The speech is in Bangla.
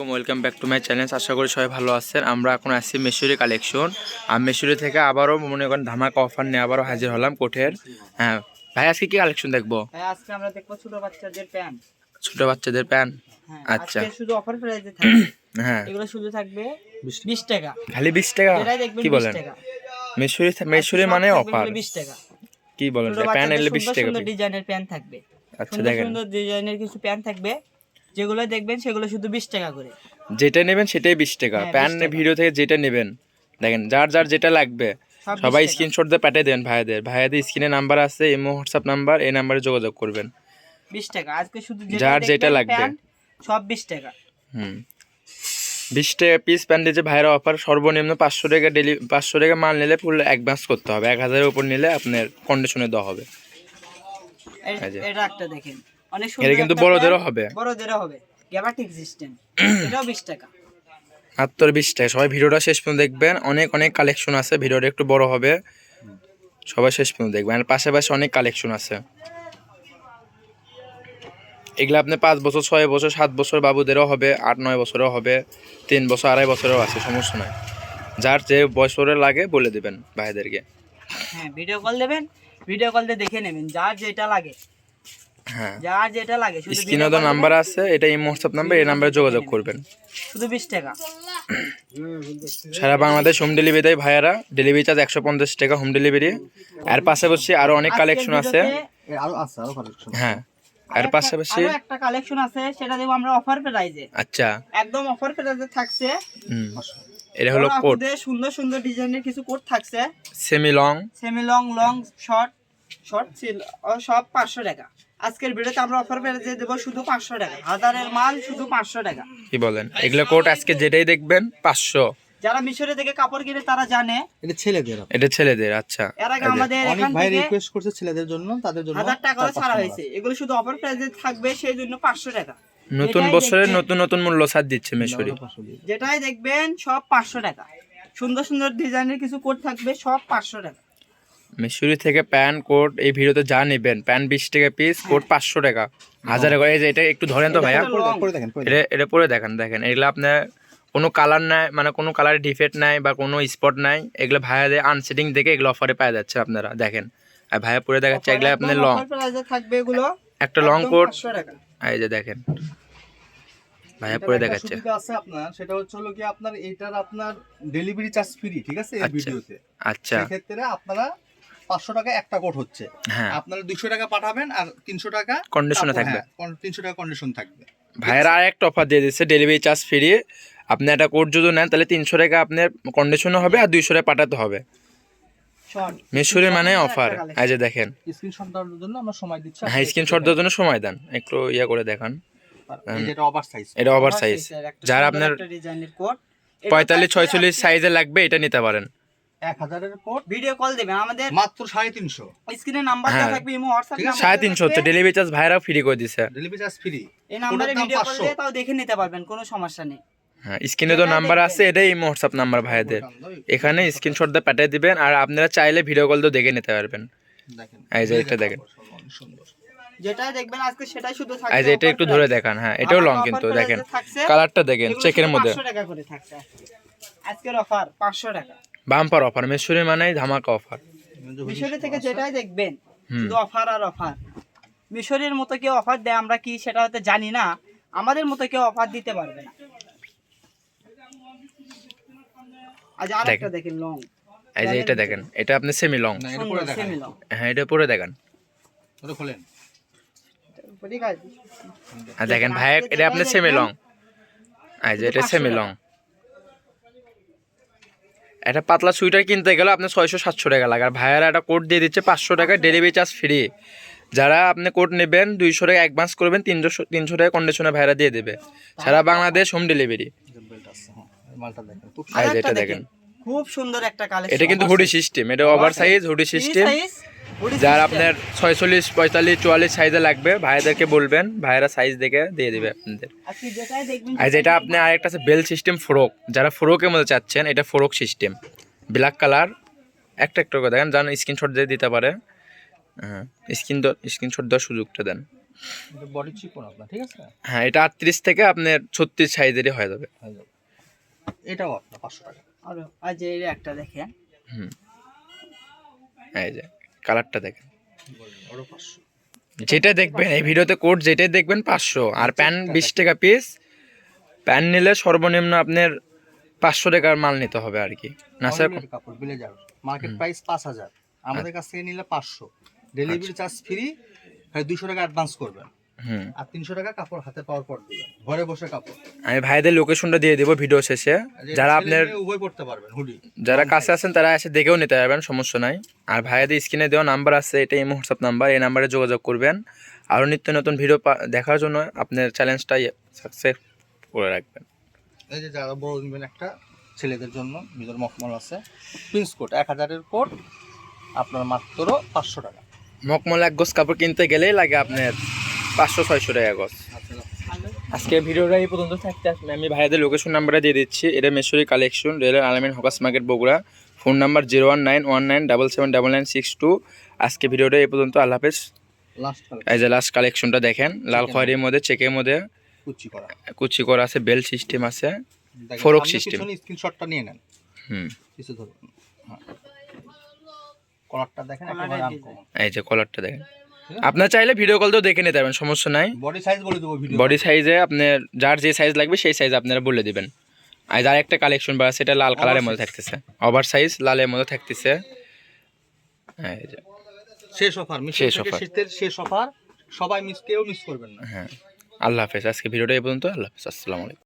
Welcome back to my channel আশা করি সবাই ভালো আছেন। আমরা এখন আসছি মেশুরি কালেকশন আর মেশুরি থেকে আবারও মনে করেন ধামাকা অফার নিয়ে আবারও হাজির হলাম কোঠের। হ্যাঁ ভাই আজকে কি কালেকশন দেখব? আজকে আমরা দেখব ছোট বাচ্চাদের প্যান্ট ছোট বাচ্চাদের প্যান্ট আচ্ছা। শুধু অফার প্রাইসে থাকবে। হ্যাঁ। এগুলো শুধু থাকবে 20 টাকা। খালি বিশ টাকা? যেটাই কি বলেন? টাকা। মেশুরি মেশুরি মানে অফার 20 টাকা। কি বলেন প্যান্ট এলে বিশ সুন্দর টাকা ডিজাইনের প্যান্ট থাকবে। আচ্ছা দেখেন। সুন্দর ডিজাইনের কিছু প্যান্ট থাকবে। যেগুলো দেখবেন সেগুলো শুধু 20 টাকা করে। যেটা নেবেন সেটাই বিশ টাকা। 20 প্যান্ট ভিডিও থেকে যেটা নেবেন দেখেন যার যার যেটা লাগবে সব 20 সবাই। স্ক্রিনশট দিয়ে পাঠিয়ে দেবেন ভাইয়াদের। ভাইয়াদের স্ক্রিনে নাম্বার আছে এমও হোয়াটসঅ্যাপ নাম্বার এই নাম্বারে যোগাযোগ করবেন। 20 টাকা। আজকে শুধু যার যেটা লাগবে। সব 20 টাকা। হুম। বিশ টাকা পিস প্যান্ট যে ভাইরা অফার সর্বনিম্ন পাঁচশো টাকা ডেলি পাঁচশো টাকা মাল নিলে ফুল অ্যাডভান্স করতে হবে। এক হাজারের উপর নিলে আপনার কন্ডিশনে দেওয়া হবে। এটা একটা দেখেন। অনেক সুন্দর এটা কিন্তু বড়দেরও হবে। বড়দেরও হবে। গ্যাবাটিক সিস্টেম এটাও 20 টাকা। মাত্র বিশ টাকা। সবাই ভিডিওটা শেষ পর্যন্ত দেখবেন। অনেক অনেক কালেকশন আছে। ভিডিওটা একটু বড় হবে। সবাই শেষ পর্যন্ত দেখবেন। আর পাশাপাশি অনেক কালেকশন আছে। এগুলো আপনি পাঁচ বছর ছয় বছর সাত বছর বাবুদেরও হবে। আট নয় বছরও হবে। তিন বছর আড়াই বছরও আছে। সমস্যা নয় যার যে বছরে লাগে বলে দেবেন ভাইদেরকে। হ্যাঁ ভিডিও কল দেবেন। ভিডিও কল দিয়ে দেখে নেবেন। যার যেটা লাগে। যার যেটা লাগে শুধু স্ক্রিনে তো নাম্বার আছে এটা এই হোয়াটসঅ্যাপ নাম্বার এই নাম্বারে যোগাযোগ করবেন। শুধু বিশ টাকা। সারা বাংলাদেশ হোম ডেলিভারি দেয় ভাইয়ারা। ডেলিভারি চার্জ একশো পঞ্চাশ টাকা হোম ডেলিভারি আর পাশাপাশি আরও অনেক কালেকশন আছে। আরও আছে আরও কালেকশন হ্যাঁ। আর পাশাপাশি আরও একটা কালেকশন আছে সেটা দেবো আমরা অফার প্রাইজে আচ্ছা। একদম অফার প্রাইজে থাকছে। এটা হলো কোট সুন্দর সুন্দর ডিজাইনের কিছু কোট থাকছে। Semi long semi long long short short ছিল সব পাঁচশো টাকা। আজকের ভিডিওতে আমরা অফার প্রাইজে দেবো শুধু পাঁচশো টাকা। হাজারের মাল শুধু পাঁচশো টাকা। কি বলেন? এগুলো কোট আজকে যেটাই দেখবেন পাঁচশো। যারা মিশরে থেকে কাপড় কিনে তারা জানে। এটা ছেলেদের এটা ছেলেদের আচ্ছা। এর আগে আমাদের অনেক ভাই রিকোয়েস্ট করছে ছেলেদের জন্য তাদের জন্য হাজার টাকা করে ছাড়া হয়েছে। এগুলো শুধু অফার প্রাইজে থাকবে সেই জন্য পাঁচশো টাকা। নতুন এটাই বছরে নতুন নতুন মূল্য ছাড় দিচ্ছে। মেশরি। যেটাই দেখবেন সব পাঁচশো টাকা। সুন্দর সুন্দর ডিজাইনের কিছু কোট থাকবে সব পাঁচশো টাকা। মেশরি থেকে প্যান কোট এই ভিডিওতে যা নেবেন প্যান বিশ টাকা পিস কোট পাঁচশো টাকা। হাজার করে এই যে এটা একটু ধরেন তো ভাইয়া। এটা এটা পরে দেখেন দেখেন। এগুলো আপনার কোনো কালার নাই মানে কোনো কালারের ডিফেক্ট নাই বা কোনো স্পট নাই এগুলো ভাইয়াদের আনসেটিং দেখে এগুলো অফারে পাওয়া যাচ্ছে আপনারা দেখেন। আর ভাইয়া পরে দেখাচ্ছে এগুলো আপনার লং থাকবে এগুলো। একটা লং কোট এই যে দেখেন। ভাইয়া পরে দেখাচ্ছে। আছে আপনার সেটা হচ্ছে হলো কি আপনার এটার আপনার ডেলিভারি চার্জ ফ্রি ঠিক আছে? এই আচ্ছা। ভিডিওতে আচ্ছা। সেক্ষেত্রে আপনারা পাঁচশো টাকা একটা কোট হচ্ছে। হ্যাঁ। আপনারা দুশো টাকা পাঠাবেন আর তিনশো টাকা কন্ডিশনে থাকবে। হ্যাঁ, তিনশো টাকা কন্ডিশন থাকবে। ভাইয়েরা আর একটা অফার দিয়ে দিচ্ছে ডেলিভারি চার্জ ফ্রি আপনি একটা কোট যদি নেন তাহলে তিনশো টাকা আপনার কন্ডিশনও হবে আর দুইশো টাকা পাঠাতে হবে। শর্ট মানে অফার। এই যে দেখেন। স্ক্রিনশট দেওয়ার জন্য আমরা সময় দিচ্ছি। হ্যাঁ স্ক্রিনশট দেওয়ার জন্য সময় দেন। একটু ইয়ে করে দেখান। এটা ওভার সাইজ যারা আপনার কোট। পঁয়তাল্লিশ ছয়চল্লিশ সাইজে লাগবে এটা নিতে পারেন। এক হাজারের কোট ভিডিও কল দেবেন। আমাদের মাত্র সাড়ে তিনশো। স্ক্রিনে নাম্বার দেওয়া। থাকবে ইমো হোয়াটসঅ্যাপ ঠিক আছে, সাড়ে তিনশো। হচ্ছে ডেলিভারি চার্জ ফ্রি করে দিছে। ডেলিভারি চার্জ ফ্রি এই নাম্বারে ভিডিও কল দিয়ে তাও দেখে নিতে পারবেন কোনো সমস্যা নেই। হ্যাঁ স্ক্রিনে তো নাম্বার আছে এটাই হোয়াটসঅ্যাপ নাম্বার ভাইয়াদের এখানে স্ক্রিনশট দিয়ে পাঠিয়ে দিবেন আর আপনারা চাইলে ভিডিও কল তো দেখে নিতে পারবেন। দেখেন। এই যে এটা দেখেন। সুন্দর যেটাই দেখবেন আজকে সেটাই শুধু থাকবে এই যে এটা একটু ধরে দেখান হ্যাঁ এটাও লং কিন্তু দেখেন। কালারটা দেখেন চেকের মধ্যে। 500 টাকা করে থাকছে। আজকের অফার পাঁচশো টাকা। বাম্পার অফার মেশুরি মানে ধামাকা অফার। মিশরি থেকে যেটাই দেখবেন শুধু অফার আর অফার। মিশরের মতো কেউ অফার দেয় আমরা কি সেটা হয়তো জানি না আমাদের মতো কেউ অফার দিতে পারবে না। আজ আরেকটা দেখেন। লং এই যে এটা দেখেন এটা আপনি সেমি লং না এটা পরে দেখেন। হ্যাঁ এটা পরে দেখেন। ওটা খোলেন। আর দেখেন ভাই এটা আপনি সেমি লং এই যে এটা সেমি লং একটা পাতলা সুইটার কিনতে গেলে আপনি ছয়শো সাতশো টাকা লাগে। আর ভাইয়ারা একটা কোট দিয়ে দিচ্ছে পাঁচশো টাকা ডেলিভারি চার্জ ফ্রি যারা আপনি কোড নেবেন দুইশো টাকা অ্যাডভান্স করবেন তিনশো তিনশো টাকা কন্ডিশনে ভাইরা দিয়ে দেবে। সারা বাংলাদেশ হোম ডেলিভারি এটা দেখেন। দেখেন। খুব সুন্দর একটা কালেকশন এটা কিন্তু হুডি সিস্টেম এটা ওভার সাইজ হুডি সিস্টেম যার আপনার ছয়চল্লিশ পঁয়তাল্লিশ চুয়াল্লিশ সাইজে লাগবে। ভাইদেরকে বলবেন ভাইয়েরা সাইজ দেখে দিয়ে দেবে আপনাদের। আজকে যেটাই দেখবেন আর যেটা আপনি আরেকটা আছে বেল সিস্টেম ফ্রক যারা ফ্রকের মধ্যে চাচ্ছেন এটা ফ্রক সিস্টেম ব্ল্যাক কালার একটা একটা করে দেখেন জান স্ক্রিনশট দিয়ে দিতে পারে। হ্যাঁ স্ক্রিন স্ক্রিনশট দেওয়ার সুযোগটা দেন। বডি চিকন আপনার ঠিক আছে? হ্যাঁ এটা আটত্রিশ থেকে আপনার ছত্রিশ সাইজেরই হয়ে যাবে। এটাও আপনার পাঁচশো টাকা। আর এই একটা দেখেন। হুম। এই যে। কালারটা দেখেন। যেটা দেখবেন এই ভিডিওতে কোড যেটাই দেখবেন পাঁচশো। আর প্যান বিশ টাকা পিস। প্যান নিলে সর্বনিম্ন আপনার পাঁচশো টাকার মাল নিতে হবে আর কি। না স্যার? কাপড় ব্লেজার মার্কেট প্রাইস পাঁচ হাজার। আমাদের কাছ থেকে নিলে পাঁচশো। ডেলিভারি চার্জ ফ্রি দুশো টাকা অ্যাডভান্স করবেন। আর তিনশো টাকা কাপড় হাতে পাওয়ার পর দিবেন। ঘরে বসে কাপড়। আমি ভাইদের লোকেশনটা দিয়ে দেবো ভিডিও শেষে। যারা আপনার উভয় পড়তে পারবেন হুডি। যারা কাছে আছেন তারা এসে দেখেও নিতে পারবেন সমস্যা নাই। আর ভাইয়াদের স্ক্রিনে দেওয়া নাম্বার আছে এটা এই হোয়াটসঅ্যাপ নাম্বার এই নাম্বারে যোগাযোগ করবেন। আরও নিত্য নতুন ভিডিও দেখার জন্য আপনার চ্যালেঞ্জটাই সাকসেস করে রাখবেন। এই যে যারা বড় নেবেন একটা ছেলেদের জন্য ভিতর মখমল আছে। প্রিন্স কোট এক হাজারের কোট আপনার মাত্র পাঁচশো টাকা। মকমল এক গজ কাপড় কিনতে গেলেই লাগে আপনার পাঁচশো ছয়শো টাকা গজ। আজকে ভিডিওটা এই পর্যন্ত থাকতে আসবে আমি ভাইয়াদের লোকেশন নাম্বারটা দিয়ে দিচ্ছি। এটা মেশ্বরী কালেকশন রেলের Alamin hawkers market Bogura. Phone number zero one nine one nine double seven double nine six two আজকে ভিডিওটা এই পর্যন্ত আল্লাহ হাফেজ। এই যে লাস্ট কালেকশনটা দেখেন লাল খয়েরির মধ্যে চেকের মধ্যে। কুচি করা। কুচি করা আছে বেল সিস্টেম আছে। দেখেন, ফোরক সামনে স্ক্রিনশটটা নিয়ে নেন। হুম। কিছু ধরুন। হ্যাঁ। কলারটা দেখেন design। uncommon। এই যে কলারটা দেখেন। আপনার চাইলে ভিডিও কল তো দেখে নিতে পারবেন সমস্যা নাই। বডি সাইজ বলে দেবো ভিডিও বডি সাইজে আপনার যার যে সাইজ লাগবে সেই সাইজ আপনারা বলে দিবেন। আর যার একটা কালেকশন বা সেটা লাল কালারের মধ্যে থাকতেছে। ওভার সাইজ লালের মধ্যে থাকতেছে। এই যে, শেষ অফার শেষ শেষ offer। শীতের শেষ অফার সবাই মিস কেউ মিস করবেন না। হ্যাঁ। আল্লাহ হাফেজ আজকে ভিডিওটা এই পর্যন্ত। আল্লাহ হাফেজ আসসালামু আলাইকুম।